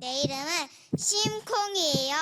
내 이름은 심콩이에요.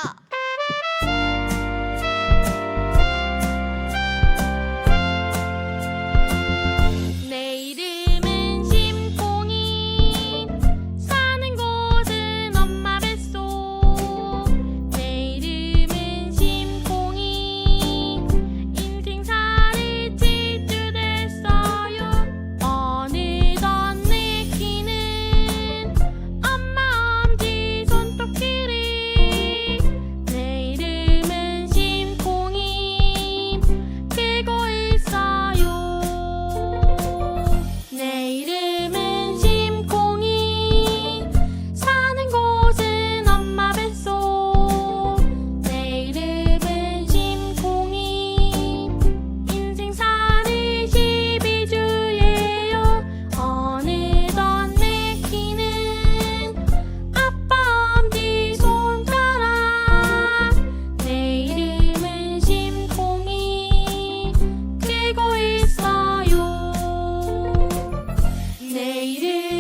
waiting.